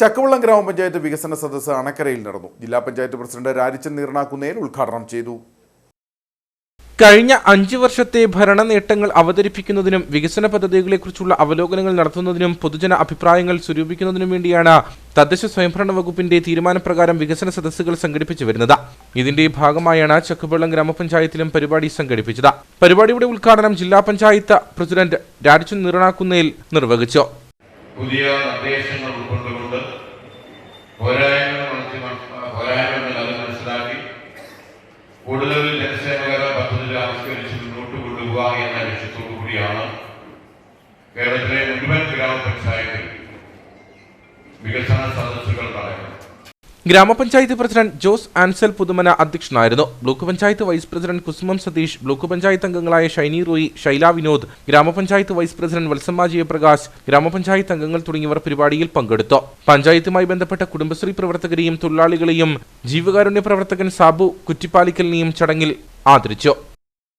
ചക്കവള്ളം ഗ്രാമപഞ്ചായത്ത് വികസന സദസ്സ് അണക്കരയിൽ നടന്നു. ജില്ലാ പഞ്ചായത്ത് പ്രസിഡന്റ് രാജിച്ചൻ നീർണാക്കുന്നേൽ ഉദ്ഘാടനം ചെയ്തു. കഴിഞ്ഞ അഞ്ചു വർഷത്തെ ഭരണ നേട്ടങ്ങൾ അവതരിപ്പിക്കുന്നതിനും വികസന പദ്ധതികളെക്കുറിച്ചുള്ള അവലോകനങ്ങൾ നടത്തുന്നതിനും പൊതുജന അഭിപ്രായങ്ങൾ സ്വരൂപിക്കുന്നതിനും വേണ്ടിയാണ് തദ്ദേശ സ്വയംഭരണ വകുപ്പിന്റെ തീരുമാനപ്രകാരം വികസന സദസ്സുകൾ സംഘടിപ്പിച്ചു വരുന്നത്. ഇതിന്റെ ഭാഗമായാണ് ചക്കുവെള്ളം ഗ്രാമപഞ്ചായത്തിലും പരിപാടി സംഘടിപ്പിച്ചത്. പരിപാടിയുടെ ഉദ്ഘാടനം ജില്ലാ പഞ്ചായത്ത് പ്രസിഡന്റ് രാജു നിറണാക്കുന്നേൽ നിർവഹിച്ചു. പുതിയ നിർദ്ദേശങ്ങൾ ഉൾക്കൊണ്ടുകൊണ്ട് പോരായ്മകൾ പോരായ്മകൾ അത് മനസ്സിലാക്കി കൂടുതൽ ജനസേവകര പദ്ധതികൾ ആവിഷ്കരിച്ച് മുന്നോട്ട് കൊണ്ടുപോകുക എന്ന ലക്ഷ്യത്തോടു കൂടിയാണ് കേരളത്തിലെ മുഴുവൻ ഗ്രാമപഞ്ചായത്തിൽ വികസന സദസ്സുകൾ നടക്കുന്നത്. ഗ്രാമപഞ്ചായത്ത് പ്രസിഡന്റ് ജോസ് ആൻസൽ പുതുമന അധ്യക്ഷനായിരുന്നു. Block panchayat vice president Kusumam Satheesh block panchayat അംഗങ്ങളായ ഷൈനി റോയി ശൈല വിനോദ് ഗ്രാമപഞ്ചായത്ത് വൈസ് പ്രസിഡന്റ് വത്സമ്മ ജയപ്രകാശ് ഗ്രാമപഞ്ചായത്ത് അംഗങ്ങൾ തുടങ്ങിയവർ പരിപാടിയിൽ പങ്കെടുത്തു. പഞ്ചായത്തുമായി ബന്ധപ്പെട്ട കുടുംബശ്രീ പ്രവർത്തകരെയും തൊഴിലാളികളെയും ജീവകാരുണ്യ പ്രവർത്തകൻ സാബു കുറ്റിപ്പാലിക്കലിനെയും ചടങ്ങിൽ ആദരിച്ചു.